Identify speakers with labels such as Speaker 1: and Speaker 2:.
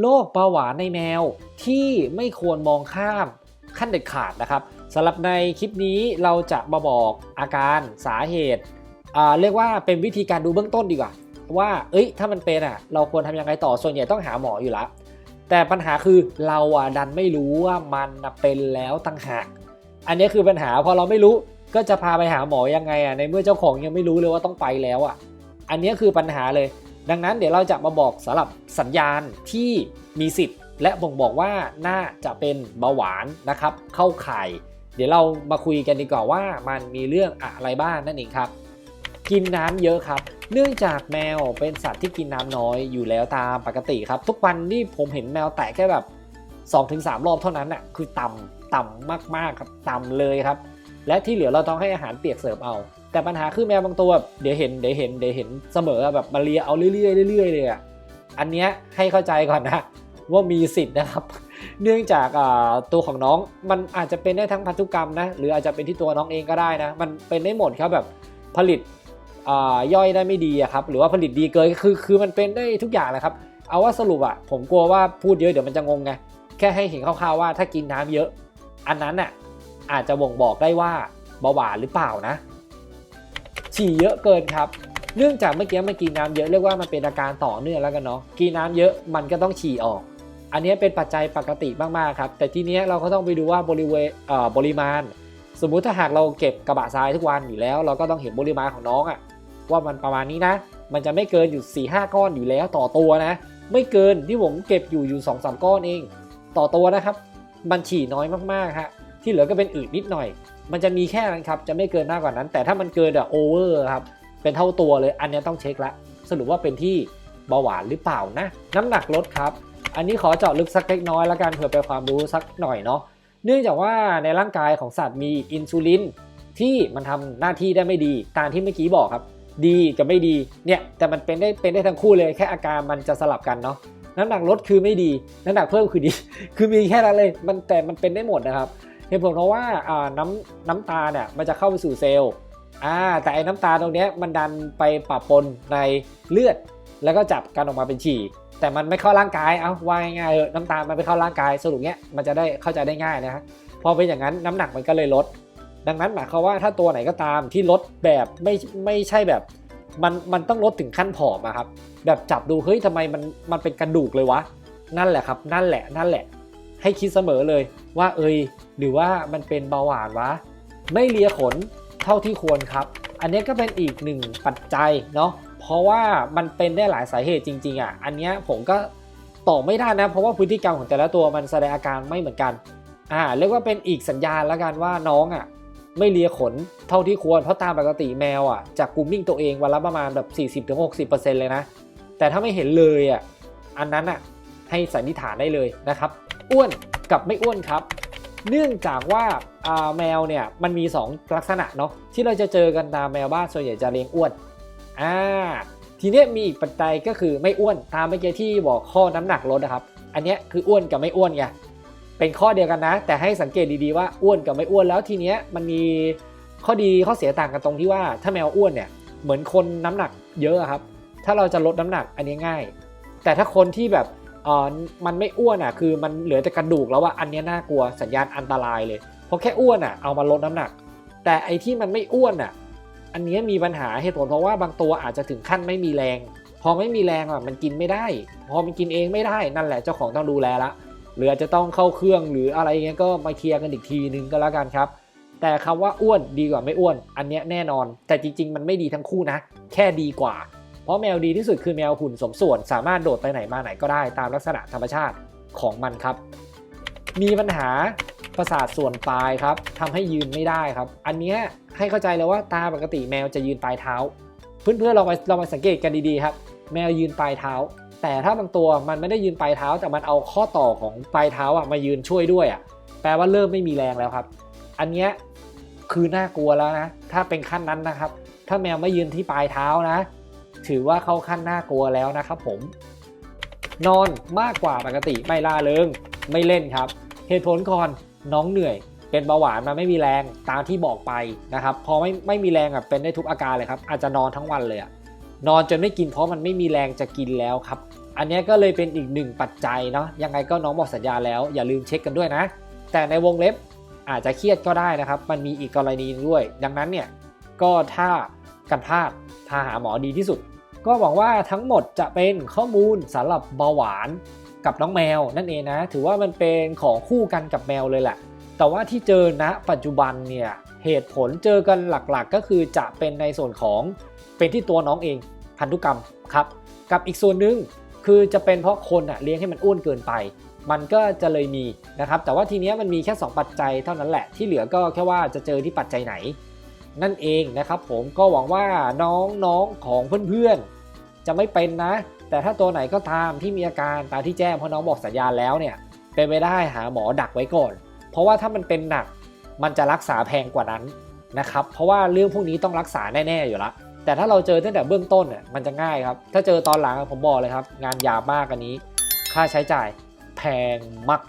Speaker 1: โรคเบาหวานในแมวที่ไม่ควรมองข้ามขั้นเด็ดขาดนะครับสำหรับในคลิปนี้เราจะมาบอกอาการสาเหตุเรียกว่าเป็นวิธีการดูเบื้องต้นดีกว่า ว่าเอ้ยถ้ามันเป็นอะ เราควรทำยังไงต่อส่วนใหญ่ต้องหาหมออยู่ล้วแต่ปัญหาคือเราอะดันไม่รู้ว่ามันเป็นแล้วตั้งหากอันนี้คือปัญหาพอเราไม่รู้ก็จะพาไปหาหมอยังไงอะในเมื่อเจ้าของยังไม่รู้เลยว่าต้องไปแล้วอะ อันนี้คือปัญหาเลย ดังนั้นเดี๋ยวเราจะมาบอกสำหรับสัญญาณที่มีสิทธิ์ และบ่งบอกว่าน่าจะเป็นเบาหวานนะครับ เข้าข่าย เดี๋ยวเรามาคุยกันดีกว่าว่ามันมีเรื่องอะไรบ้างนั่นเองครับ กินน้ำเยอะครับ เนื่องจากแมวเป็นสัตว์ที่กินน้ำน้อยอยู่แล้วตามปกติครับ ทุกวันนี่ผมเห็นแมวแตะแค่แบบ 2-3 รอบเท่านั้นน่ะคือต่ำต่ำมากๆครับต่ำเลยครับ และที่เหลือเราต้องให้อาหารเปียกเสริมเอา แต่ปัญหาคือแมวบางตัวเดี๋ยวเห็นเดี๋ยวเห็นเดี๋ยวเห็นเสมอแบบมาเลียเอาเรื่อยๆเรื่อยๆเลยอะอันเนี้ยให้เข้าใจก่อนนะว่ามีสิทธิ์นะครับ เนื่องจากตัวของน้องมันอาจจะเป็นได้ทั้งพันธุกรรมนะหรืออาจจะเป็นที่ตัวน้องเองก็ได้นะ มันเป็นได้หมดครับแบบผลิตย่อยได้ไม่ดีครับหรือว่าผลิตดีเกินคือคือมันเป็นได้ทุกอย่างแหละครับ เอาว่าสรุปอะผมกลัวว่าพูดเยอะเดี๋ยวมันจะงงไงแค่ให้เห็นคร่าวๆว่าถ้ากินน้ำเยอะ อันนั้นน่ะอาจจะบ่งบอกได้ว่าเบาหวานหรือเปล่านะ ฉี่เยอะเกินครับเนื่องจากเมื่อกี้มันกินน้ำเยอะเรียกว่ามันเป็นอาการต่อเนื่องแล้วกันเนาะกินน้ำเยอะมันก็ต้องฉี่ออก อันนี้เป็นปัจจัยปกติมากๆครับแต่ทีเนี้ยเราก็ต้องไปดูว่าบริเวณเอ่อบริมาณ สมมุติถ้าหากเราเก็บกระบะทรายทุกวันอยู่แล้ว เราก็ต้องเห็นปริมาณของน้องอะว่ามันประมาณนี้นะ มันจะไม่เกินอยู่4ี่ห้าก้อนอยู่แล้วต่อตัวนะ ไม่เกินที่ผมเก็บอยู่อยู่2อสก้อนเอง ต่อตัวนะครับ มันฉี่น้อยมากๆฮะที่เหลือก็เป็นอืดนิดหน่อย มันจะมีแค่นั้นครับ จะไม่เกินมากกว่านั้น แต่ถ้ามันเกินอะโอเวอร์ครับ เป็นเท่าตัวเลย อันนี้ต้องเช็คละ สรุปว่าเป็นที่เบาหวานหรือเปล่านะ น้ำหนักลดครับ อันนี้ขอเจาะลึกสักเล็กน้อยแล้วกันเผื่อเป็นความรู้สักหน่อยเนาะ เนื่องจากว่าในร่างกายของสัตว์มีอินซูลินที่มันทำหน้าที่ได้ไม่ดี ตามที่เมื่อกี้บอกครับ ดีกับไม่ดี เนี่ยแต่มันเป็นได้เป็นได้ทั้งคู่เลยแค่อาการมันจะสลับกันเนาะน้ำหนักลดคือไม่ดี น้ำหนักเพิ่มคือดี คือมีแค่นั้นเลย มันแต่มันเป็นได้หมดนะครับ เหตุผลเพราะว่าน้ำน้ำตาเนี่ยมันจะเข้าไปสู่เซลล์แต่ไอ้น้ำตาตรงนี้มันดันไปปะปนในเลือด แล้วก็จับกันออกมาเป็นฉี่แต่มันไม่เข้าร่างกาย เอาว่าง่ายๆเออน้ำตาลมันไม่เข้าร่างกาย สรุปเนี้ยมันจะได้เข้าใจได้ง่ายนะฮะ พอเป็นอย่างนั้นน้ำหนักมันก็เลยลด ดังนั้นหมายความว่าถ้าตัวไหนก็ตามที่ลดแบบไม่ไม่ใช่แบบ มันมันต้องลดถึงขั้นผอมอะครับ แบบจับดูเฮ้ยทำไมมันมันเป็นกระดูกเลยวะ นั่นแหละครับ นั่นแหละนั่นแหละ ให้คิดเสมอเลยว่าเอยหรือว่ามันเป็นเบาหวานวะ ไม่เลียขนเท่าที่ควรครับ อันนี้ก็เป็นอีกหนึ่งปัจจัยเนาะเพราะว่ามันเป็นได้หลายสาเหตุจริงๆอะอันเนี้ยผมก็ตอบไม่ได้นะ เพราะว่าพฤติกรรมของแต่ละตัวมันแสดงอาการไม่เหมือนกันอ่าเรียกว่าเป็นอีกสัญญาณแล้วกันว่าน้องอะไม่เลียขนเท่าที่ควรเพราะตามปกติแมวอะจากกรูมมิ่งตัวเองวันละประมาณแบบ 40-60%เลยนะแต่ถ้าไม่เห็นเลยอะอันนั้นอะให้สันนิษฐานได้เลยนะครับ อ้วนกับไม่อ้วนครับ เนื่องจากว่าแมวเนี่ยมันมี 2 ลักษณะเนาะที่เราจะเจอกันตามแมวบ้านส่วนใหญ่จะเลี้ยงอ้วนอ่าทีเนี้ยมีอีกปัจจัยก็คือไม่อ้วนตามเมื่อกี้ที่บอกข้อน้ำหนักลดนะครับ อันเนี้ยคืออ้วนกับไม่อ้วนไงเป็นข้อเดียวกันนะ แต่ให้สังเกตดีๆว่าอ้วนกับไม่อ้วนแล้วทีเนี้ยมันมีข้อดีข้อเสียต่างกันตรงที่ว่าถ้าแมวอ้วนเนี่ยเหมือนคนน้ำหนักเยอะครับ ถ้าเราจะลดน้ำหนักอันนี้ง่าย แต่ถ้าคนที่แบบ ออมันไม่อ้วนอะคือมันเหลือแต่กระดูกแล้วว่าอันนี้น่ากลัวสัญญาณอันตรายเลยเพราะแค่อ้วนอะเอามาลดน้ำหนัก แต่ไอที่มันไม่อ้วนอะอันนี้มีปัญหาเหตุผลเพราะว่าบางตัวอาจจะถึงขั้นไม่มีแรง พอไม่มีแรงอะมันกินไม่ได้ พอมันกินเองไม่ได้นั่นแหละเจ้าของต้องดูแลละหรืออาจจะต้องเข้าเครื่องหรืออะไรเงี้ยก็มาเคลียร์กันอีกทีนึงก็แล้วกันครับ แต่คำว่าอ้วนดีกว่าไม่อ้วน อันเนี้ยแน่นอน แต่จริง ๆ มันไม่ดีทั้งคู่นะ แค่ดีกว่า เพราะแมวดีที่สุดคือแมวหุ่นสมส่วน สามารถโดดไปไหนมาไหนก็ได้ตามลักษณะธรรมชาติของมันครับ มีปัญหาประสาทส่วนปลายครับทำให้ยืนไม่ได้ครับ อันนี้ให้เข้าใจเลยว่าตาปกติแมวจะยืนปลายเท้า เพื่อนๆเรามาเรามาสังเกตกันดีๆครับ แมวยืนปลายเท้า แต่ถ้าบางตัวมันไม่ได้ยืนปลายเท้า แต่มันเอาข้อต่อของปลายเท้าอะมายืนช่วยด้วยอะแปลว่าเริ่มไม่มีแรงแล้วครับ อันนี้คือน่ากลัวแล้วนะ ถ้าเป็นขั้นนั้นนะครับ ถ้าแมวไม่ยืนที่ปลายเท้านะ ถือว่าเข้าขั้นน่ากลัวแล้วนะครับผม นอนมากกว่าปกติไม่ล่าเริงไม่เล่นครับ เหตุผลก่อนน้องเหนื่อย เป็นเบาหวานมาไม่มีแรงตามที่บอกไปนะครับพอไม่ไม่มีแรงอะเป็นได้ทุกอาการเลยครับอาจจะนอนทั้งวันเลยอะนอนจนไม่กินเพราะมันไม่มีแรงจะกินแล้วครับ อันนี้ก็เลยเป็นอีกหนึ่งปัจจัยเนาะยังไงก็น้องบอกสัญญาแล้วอย่าลืมเช็คกันด้วยนะ แต่ในวงเล็บอาจจะเครียดก็ได้นะครับ มันมีอีกกรณีด้วย ดังนั้นเนี่ยก็ถ้า กันพลาดพาหาหมอดีที่สุด ก็หวังว่าทั้งหมดจะเป็นข้อมูลสำหรับเบาหวานกับน้องแมวนั่นเองนะ ถือว่ามันเป็นของคู่กันกับแมวเลยแหละ แต่ว่าที่เจอณปัจจุบันเนี่ยเหตุผลเจอกันหลักๆ ก็คือจะเป็นในส่วนของเป็นที่ตัวน้องเองพันธุกรรมครับ กับอีกส่วนหนึ่งคือจะเป็นเพราะคนอะเลี้ยงให้มันอ้วนเกินไป มันก็จะเลยมีนะครับ แต่ว่าทีเนี้ยมันมีแค่ 2 ปัจจัยเท่านั้นแหละที่เหลือก็แค่ว่าจะเจอที่ปัจจัยไหน นั่นเองนะครับผมก็หวังว่าน้องๆของเพื่อนๆ จะไม่เป็นนะ แต่ถ้าตัวไหนก็ตามที่มีอาการตามที่แจ้งเพราะน้องบอกสัญญาณแล้วเนี่ยเป็นไปได้หาหมอดักไว้ก่อน เพราะว่าถ้ามันเป็นหนักมันจะรักษาแพงกว่านั้นนะครับเพราะว่าเรื่องพวกนี้ต้องรักษาแน่ๆอยู่ละแต่ถ้าเราเจอตั้งแต่เบื้องต้นเนี่ยมันจะง่ายครับ ถ้าเจอตอนหลังผมบอกเลยครับ งานยาวมากอันนี้ ค่าใช้จ่ายแพงมาก